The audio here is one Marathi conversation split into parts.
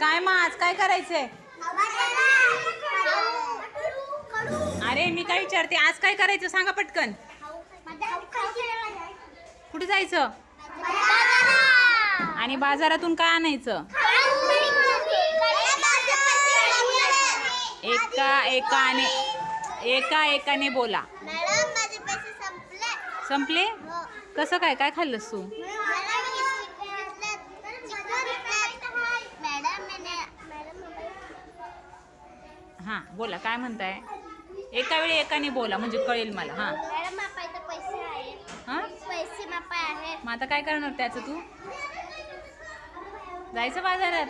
काय मग आज काय करायचंय? अरे मी काय विचारते आज काय करायचं सांगा पटकन. कुठे जायचं? आणि बाजारातून काय आणायचं? एका एकाने एका एकाने बोला. संपले. हो. कसं काय काय खाल्लंस तू मॅडम मैंने हां बोला काय म्हणताय? एका वेळी एकाने बोला म्हणजे कळेल मला हां. मॅडम पैसे आहे हां? पैसे आहे मग आता काय करणार त्याचं तू? जायचं बाजारात?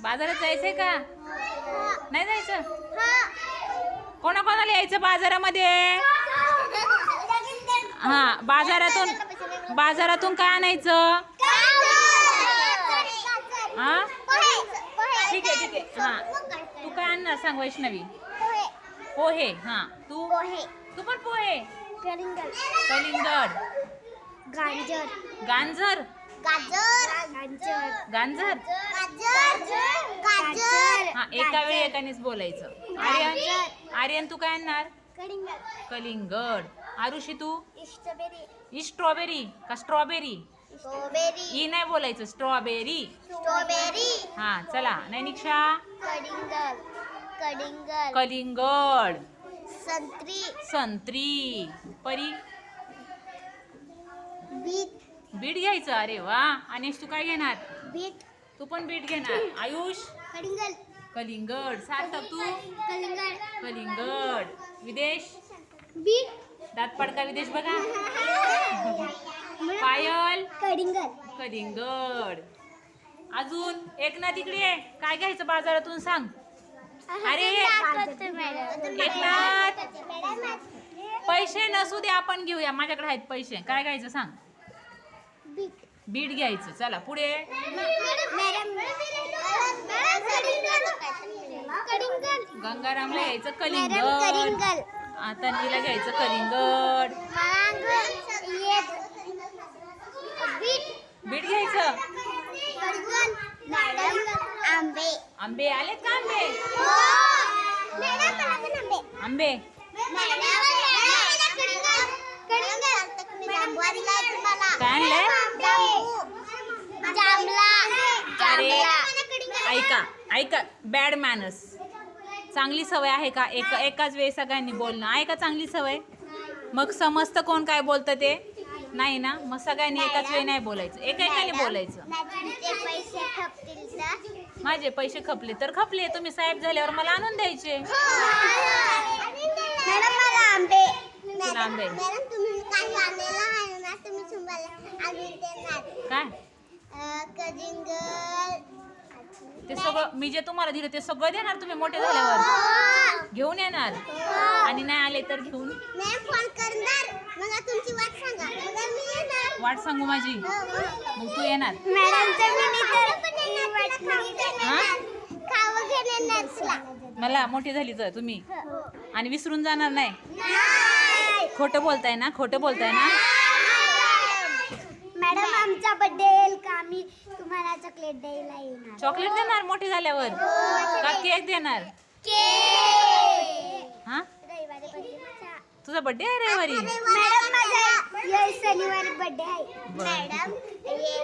बाजारात जायचंय का? नाही जायचं? कोणाकोणाला यायचं बाजारामध्ये? हा बाजारातून बाजारातून काय आणायचं? हा? हा. तू काय आणणार सांग वैष्णवी? पोहे. हा. तू? तू पण पोहे? कलिंगड. गाजर गांजर. गाजर? गाजर. गांजर? गाजर. गाजर. हा एका वेळी एकानेच बोलायचं. आर्यन? आर्यन तू काय आणणार? कलिंगड. आरुषी तू? स्ट्रॉबेरी. ही स्ट्रॉबेरी का स्ट्रॉबेरी? स्ट्रॉबेरी. ही नाही बोलायचं स्ट्रॉबेरी. स्ट्रॉबेरी. हा चला नैनिक्षा कडिंगल. कडिंगल. कलिंगड. संत्री. संत्री. परी. बीट. बीट घ्यायचं अरे वा. आणि तू काय घेणार? बीट. तू पण बीट घेणार. आयुष? कडिंगल. कलिंगड. सार्थक तू? कलिंगड. कलिंगड. विदेश? बीट. दात पडका विदेश बघा. पायल. कडिंगल. कलिंगड अजून एकनाथ इकडे ये. काय घ्यायचं बाजारातून सांग. अरे एकनाथ. पैसे नसू दे आपण घेऊया. माझ्याकडे आहेत पैसे. काय घ्यायचं सांग. बीट. घ्यायचं. चला पुढे. गंगारामला घ्यायचं कलिंगड. आता नीला घ्यायचं कलिंगड. बीट घ्यायचं? आंबे. आंबे आले का आंबे? पण आंबे. काय? अरे ऐका ऐका. बॅड मॅनर्स चांगली सवय आहे का? एक एकाच वेळी सगळ्यांनी बोलणं. आहे का चांगली सवय? मग समजतं कोण काय बोलतं ते? नाही ना? मग सगळ्यांनी एकाच वेळी नाही बोलायचं. एका एकाने बोलायचं. पैसे खपतील तर माझे पैसे खपले तर खपले. तुम्ही साहेब झाल्यावर मला आणून द्यायचे. मॅडम मला आंबे तुला आंबे. मॅडम तुम्ही काही आणलेलं आहे ना? तुम्ही तुम्हाला आणून देणार. काय? अं, कलिंगड. ते सगळं मी जे तुम्हाला दिलं ते सगळं देणार तुम्ही मोठे झाल्यावर. घेऊन येणार. आणि नाही आले तर घेऊन मॅम फोन करणार? तुमची वाट सांगा. मग मी येणार. वाट सांगू माझी? मग तू येणार. हा? खावं मला मोठी झाली तर तुम्ही? आणि विसरून जाणार नाही? नाही. खोटं बोलताय ना? खोटं बोलताय ना? मॅडम आमचा बर्थडे येईल का? आम्ही तुम्हाला चॉकलेट द्यायला येणार. चॉकलेट देणार मोठे झाल्यावर? का केक देणार? हा माझा. तुझा बर्थडे आहे रविवारी? मॅडम माझा या शनिवारी बर्थडे आहे. मॅडम हे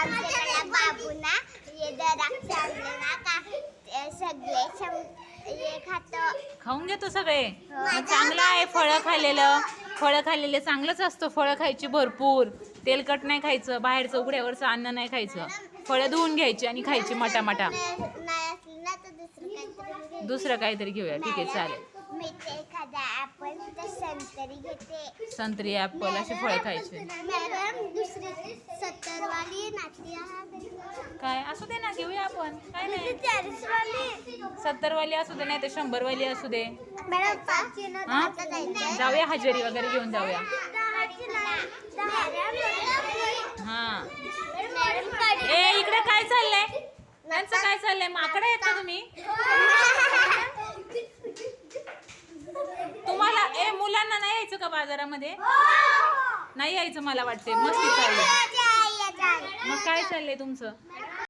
आमच्याकडे बाबू ना हे द्राक्ष आणले ना का ते सगळे शं- हे खातो. खाऊन घेतो सगळे. मग चांगलं आहे फळं खाल्लेलं. फळं खाल्लेले चांगलंच असतं फळं खायची भरपूर. तेलकट नाही खायचं बाहेरचं उघड्यावरचं अन्न नाही खायचं. फळं धुवून घ्यायची आणि खायची मटामटा. नाही नाही असलं ना तर दुसरं काहीतरी घे. दुसरं काहीतरी घेऊया. ठीक आहे चालेल. एखादा ऍपल तर संतरी घेते. संत्री ॲपल असे फळं खायचे. मॅडम दुसरी सत्तर वाली नाती काय? असू दे ना घेऊया आपण. काय नाही. सत्तर वाली असू दे नाही तर शंभर वाली असू दे. मॅडम हा? जाऊया हजेरी वगैरे घेऊन जाऊया. हा. ए इकडे काय चाललंय? त्यांचं काय चाललंय? माकडे आहेत का तुम्ही तुम्हाला ए मुलांना नाही यायचं का बाजारामध्ये? नाही यायचं मला वाटते मस्ती चाललंय मग काय चाललंय तुमचं?